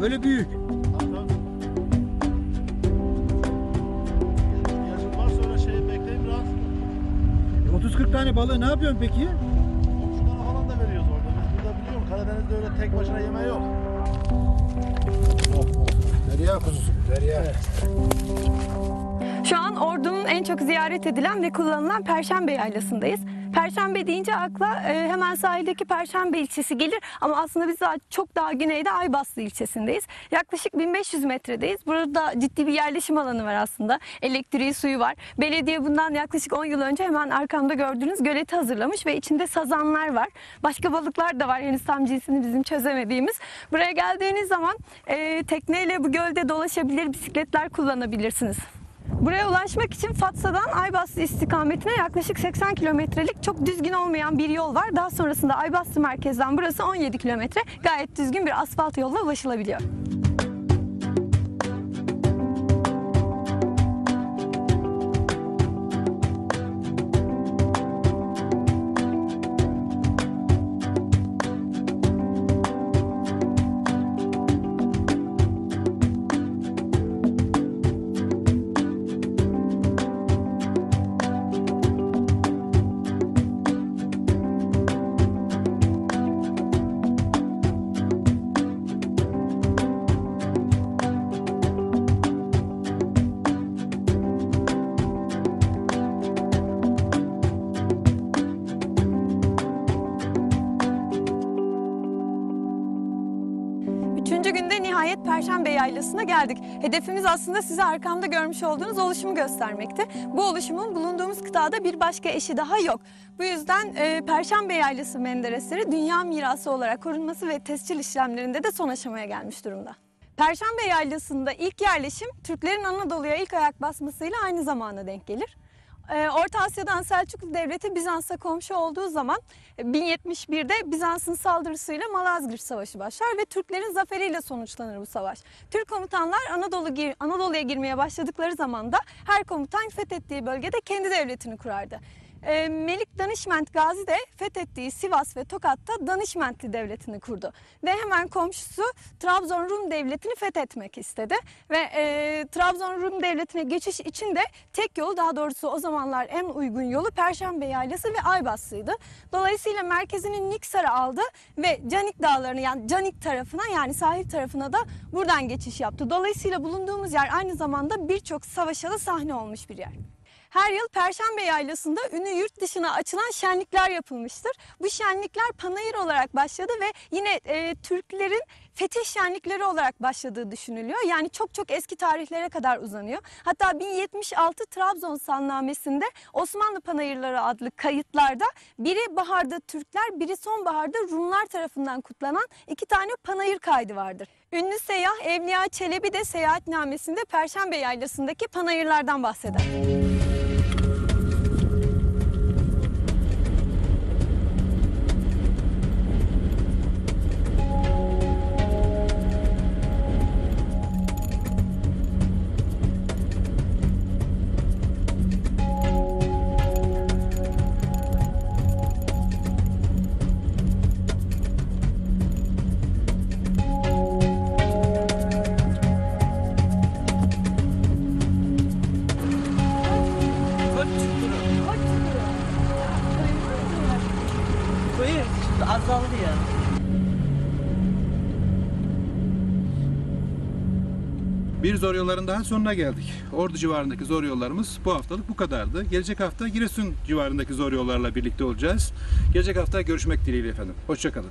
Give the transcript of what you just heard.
böyle büyük. Sonra şey bekleyin biraz. 30-40 tane balığı ne yapıyorsun peki? Komşulara falan da veriyoruz orada. Biz burada biliyorum Karadeniz'de öyle tek başına yeme yok. Derya kuzusu, derya. Şu an Ordu'nun en çok ziyaret edilen ve kullanılan Perşembe Yaylası'ndayız. Perşembe deyince akla e, hemen sahildeki Perşembe ilçesi gelir ama aslında biz daha, çok daha güneyde Aybaslı ilçesindeyiz. Yaklaşık 1500 metredeyiz. Burada ciddi bir yerleşim alanı var aslında. Elektriği, suyu var. Belediye bundan yaklaşık 10 yıl önce hemen arkamda gördüğünüz göleti hazırlamış ve içinde sazanlar var. Başka balıklar da var henüz tam cinsini bizim çözemediğimiz. Buraya geldiğiniz zaman e, tekneyle bu gölde dolaşabilir, bisikletler kullanabilirsiniz. Buraya ulaşmak için Fatsa'dan Aybastı istikametine yaklaşık 80 kilometrelik çok düzgün olmayan bir yol var. Daha sonrasında Aybastı merkezden burası 17 kilometre gayet düzgün bir asfalt yolla ulaşılabiliyor. Üçüncü günde nihayet Perşembe Yaylası'na geldik. Hedefimiz aslında size arkamda görmüş olduğunuz oluşumu göstermekti. Bu oluşumun bulunduğumuz kıtada bir başka eşi daha yok. Bu yüzden e, Perşembe Yaylası menderesleri dünya mirası olarak korunması ve tescil işlemlerinde de son aşamaya gelmiş durumda. Perşembe Yaylası'nda ilk yerleşim Türklerin Anadolu'ya ilk ayak basmasıyla aynı zamana denk gelir. Ee, Orta Asya'dan Selçuklu Devleti Bizans'a komşu olduğu zaman e, 1071'de Bizans'ın saldırısıyla Malazgirt Savaşı başlar ve Türklerin zaferiyle sonuçlanır bu savaş. Türk komutanlar Anadolu Anadolu'ya girmeye başladıkları zaman da her komutan fethettiği bölgede kendi devletini kurardı. Ee, Melik Danışment Gazi de fethettiği Sivas ve Tokat'ta Danışmentli Devleti'ni kurdu. Ve hemen komşusu Trabzon Rum Devleti'ni fethetmek istedi. Ve e, Trabzon Rum Devleti'ne geçiş için de tek yol daha doğrusu o zamanlar en uygun yolu Perşembe Yaylası ve Aybastı'ydı. Dolayısıyla merkezini Niksar'a aldı ve Canik Dağları'nı yani Canik tarafına yani sahil tarafına da buradan geçiş yaptı. Dolayısıyla bulunduğumuz yer aynı zamanda birçok savaşa da sahne olmuş bir yer. Her yıl Perşembe Yaylası'nda ünlü yurt dışına açılan şenlikler yapılmıştır. Bu şenlikler panayır olarak başladı ve yine e, Türklerin fetih şenlikleri olarak başladığı düşünülüyor. Yani çok çok eski tarihlere kadar uzanıyor. Hatta 1076 Trabzon Sannamesi'nde Osmanlı Panayırları adlı kayıtlarda biri baharda Türkler, biri sonbaharda Rumlar tarafından kutlanan iki tane panayır kaydı vardır. Ünlü seyyah Evliya Çelebi de seyahatnamesinde Perşembe Yaylası'ndaki panayırlardan bahseder. Azaldı ya. Bir zor yolların daha sonuna geldik. Ordu civarındaki zor yollarımız bu haftalık bu kadardı. Gelecek hafta Giresun civarındaki zor yollarla birlikte olacağız. Gelecek hafta görüşmek dileğiyle efendim. Hoşçakalın.